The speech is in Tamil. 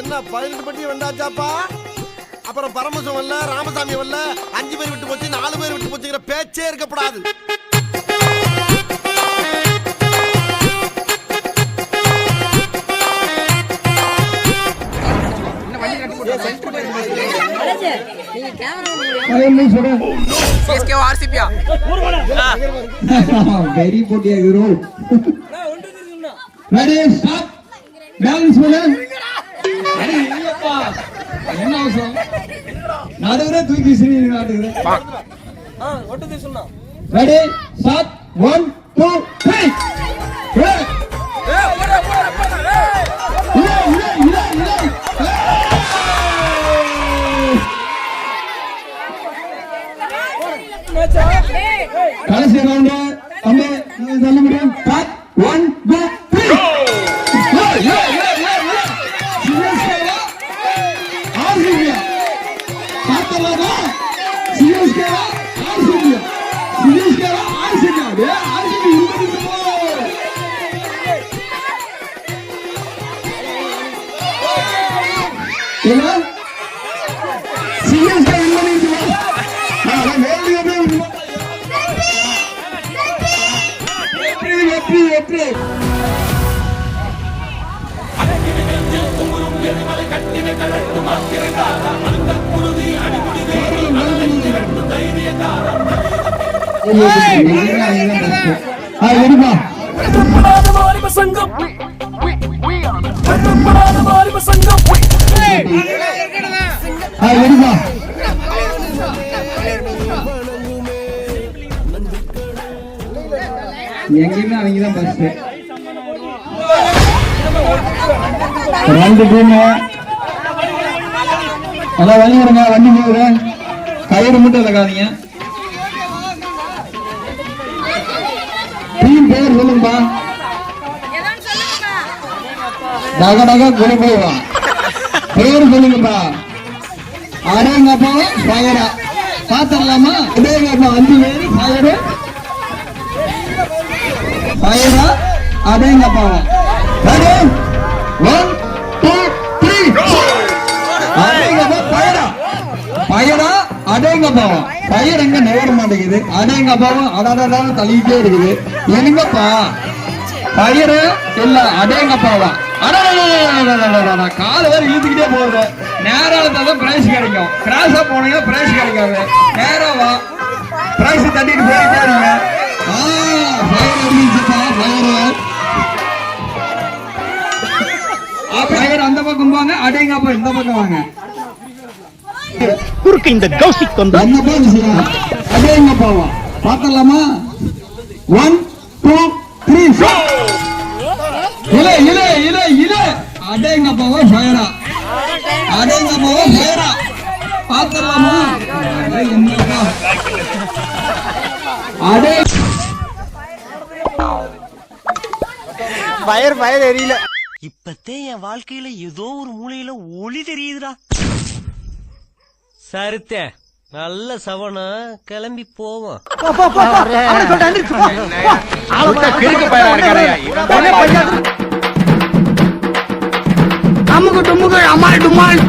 என்ன பதினெட்டு பட்டி வந்தாச்சாப்பா? அப்புறம் பரமசம் வரல ராமசாமி வரல அஞ்சு பேர் விட்டு போச்சு நாலு பேர் விட்டு போச்சுங்கிற பேச்சே இருக்கப்படாது வெரி போட்டியா ஹீரோ? ரெடி ஸ்டாப் பேலன்ஸ் பண்ணு அட இல்லப்பா என்ன அவசரம்? நடுவுல தூக்கி சிறி நாட்டுகிறேன் ready start one two three கடைசி ரவுண்ட் தம்பி முடியும். ஸ்டார்ட் ஒன் பார்க்கறதா சிஎஸ்கே ஆர்சிபி சிஎஸ்கே ஆர்சிபி அது ஆர்சிபி இருபது என்ன? சிஎஸ்கே இருபது நான் வேலையவே வெற்றி வெற்றி வெற்றி. அழகிரி நெஞ்சில் குமுறும் எரிமலை கட்டினை கரட்டும் அக்கிரகாத அழுத்தம். சங்கம் எடுப்பா எங்கேயுமே அவங்க தான் ஃபர்ஸ்ட் ரெண்டு டீம் அதான் வழி விடுங்க வண்டி போகுது கயிறு மட்டும் இழக்காதீங்க டீம் பேர் சொல்லுங்கப்பா. டக டக குரு போவா பேர் சொல்லுங்கப்பா. அடங்கப்பா ஃபயரா பாத்திரலாமா அடேங்கப்பா அஞ்சு பேர் ஃபயரு ஃபயரா அடேங்கப்பாவா. அடேங்க பாவம் பயிர் எங்க நேர மாட்டேங்குது. அடேங்க பாவம் அடாடாடான்னு தள்ளிக்கிட்டே இருக்குது. எங்கப்பா பயிர் இல்ல அடேங்க பாவம் கால வேற இழுத்துக்கிட்டே போகுது நேரம் இருந்தாதான் பிரைஸ் கிடைக்கும் கிராஸா போனீங்கன்னா பிரைஸ் கிடைக்காது நேரம் பிரைஸ் தட்டிட்டு போயிட்டே இருங்க அந்த பக்கம் போங்க அடேங்கப்பா இந்த பக்கம் வாங்க குறுக்கு இந்த கௌசிக் வந்து என்னப்பா விஷயம் அடேங்கப்பாவா பார்த்தலாமா ஒன் டூ த்ரீ இல இல இல இல. அடேங்கப்பாவா ஃபயரா அடேங்கப்பாவா ஃபயரா பார்த்தலாமா அட, என்னப்பா அடே. Fire fire எரியல. இப்பத்தே என் வாழ்க்கையில ஏதோ ஒரு மூலையில ஒளி தெரியுதுடா. சருத்த நல்ல சவனா கிளம்பி போவோம் அமுக்கு டுமுக்கு அம்மாள் டுமாள்